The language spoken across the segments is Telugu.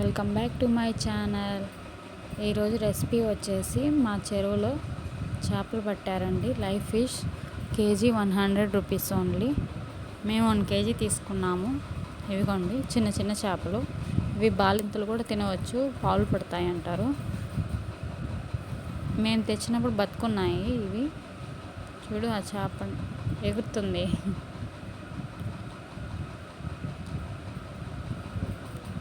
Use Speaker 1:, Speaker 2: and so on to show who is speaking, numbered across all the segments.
Speaker 1: Welcome back to my channel. ఈరోజు రెసిపీ వచ్చేసి మా చెరువులో చేపలు పట్టారండి. Live fish kg one hundred rupees only. మేము వన్ కేజీ తీసుకున్నాము. ఇవిగోండి చిన్న చిన్న చేపలు. ఇవి బాలింతలు కూడా తినవచ్చు పాలు పడతాయి అంటారు. మేము తెచ్చినప్పుడు బతుకున్నాయి ఇవి. చూడు ఆ చేప ఎగురుతుంది.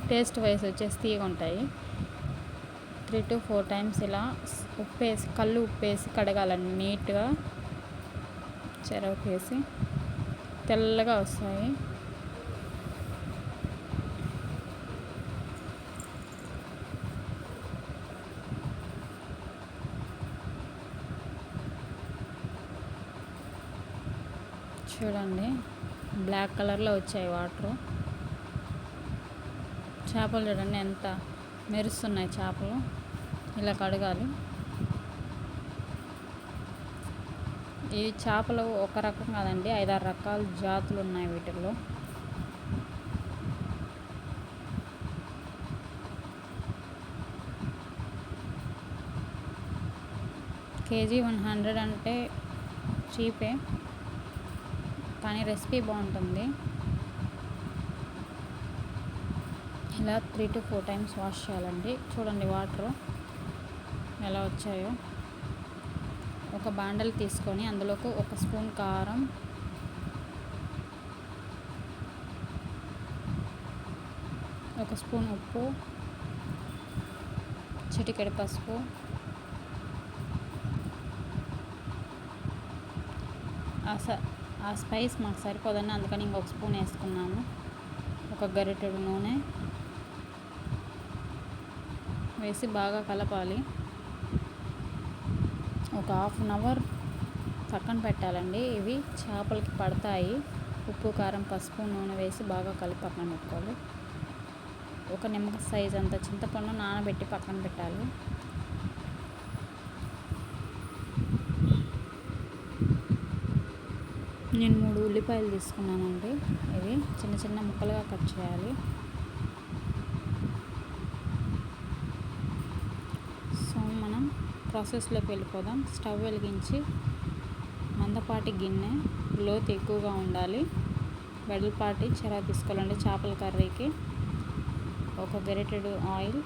Speaker 1: టేస్ట్ వైస్ వచ్చేసి తీగ ఉంటాయి. త్రీ టు ఫోర్ టైమ్స్ ఇలా ఉప్పేసి కళ్ళు ఉప్పేసి కడగాలండి నీట్గా. చెరవకేసి తెల్లగా వస్తాయి. చూడండి బ్లాక్ కలర్లో వచ్చాయి వాటర్. చేపలు చూడండి ఎంత మెరుస్తున్నాయి చేపలు. ఇలా కడగాలి. ఈ చేపలు ఒక రకం కాదండి ఐదారు రకాల జాతులు ఉన్నాయి వీటిల్లో. కేజీ వన్ హండ్రెడ్ అంటే చీపే కానీ రెసిపీ బాగుంటుంది. ఇలా three to four times wash చేయాలండి. చూడండి వాటర్ ఎలా వచ్చాయో. ఒక బాండల్ తీసుకొని అందులోకి ఒక స్పూన్ కారం ఒక స్పూన్ ఉప్పు చిటికెడు పసుపు ఆ స్పైస్ మాకు సరిపోదని అందుకని ఇంకొక స్పూన్ వేసుకున్నాను ఒక గరిటెడు నూనె వేసి బాగా కలపాలి. ఒక హాఫ్ అన్ అవర్ పక్కన పెట్టాలండి. ఇవి చేపలకి పడతాయి. ఉప్పు కారం పసుపు నూనె వేసి బాగా కలిపి పక్కన పెట్టుకోవాలి. ఒక నిమ్మక సైజ్ అంత చింతపండు నానబెట్టి పక్కన పెట్టాలి. నేను మూడు ఉల్లిపాయలు తీసుకున్నానండి. ఇవి చిన్న చిన్న ముక్కలుగా కట్ చేయాలి సో మనం ప్రాసెస్లోకి వెళ్ళిపోదాం. స్టవ్ వెలిగించి మందపాటి గిన్నె లోతు ఎక్కువగా ఉండాలి. వెడల్పాటి చెరా తీసుకోవాలండి చేపల కర్రీకి. ఒక గెరెటెడ్ ఆయిల్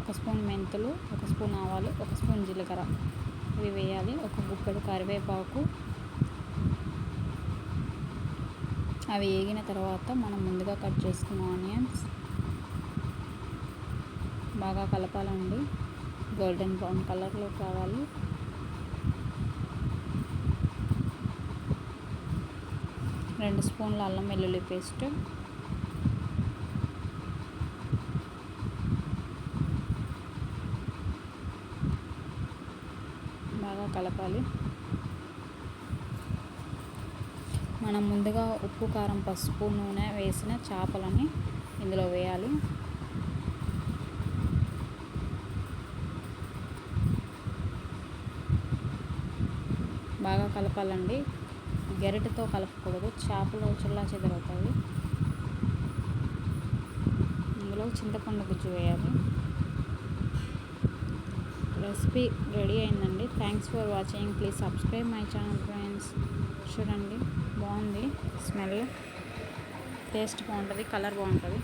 Speaker 1: ఒక స్పూన్ మెంతులు ఒక స్పూన్ ఆవాలు ఒక స్పూన్ జీలకర్ర. ఇవి వేయాలి. ఒక గుప్పెడు కరివేపాకు. అవి వేగిన తర్వాత మనం ముందుగా కట్ చేసుకున్న ఆనియన్స్ బాగా కలపాలండి. గోల్డెన్ బ్రౌన్ కలర్లో కావాలి. రెండు స్పూన్ల అల్లం వెల్లుల్లి పేస్ట్. బాగా కలపాలి. మనం ముందుగా ఉప్పు కారం పసుపు నూనె వేసిన చేపలని ఇందులో వేయాలి. బాగా కలపాలండి. గెరటితో కలపకూడదు. చేపలు చిల్లా చెదరవుతాయి. ఇందులో చింతపండు గుజ్జు వేయాలి. రెసిపీ రెడీ అయిందండి. Thanks for watching. Please subscribe my channel friends. చూడండి. బాగుంది. స్మెల్. టేస్ట్ బాగుంటుంది. కలర్ బాగుంటుంది.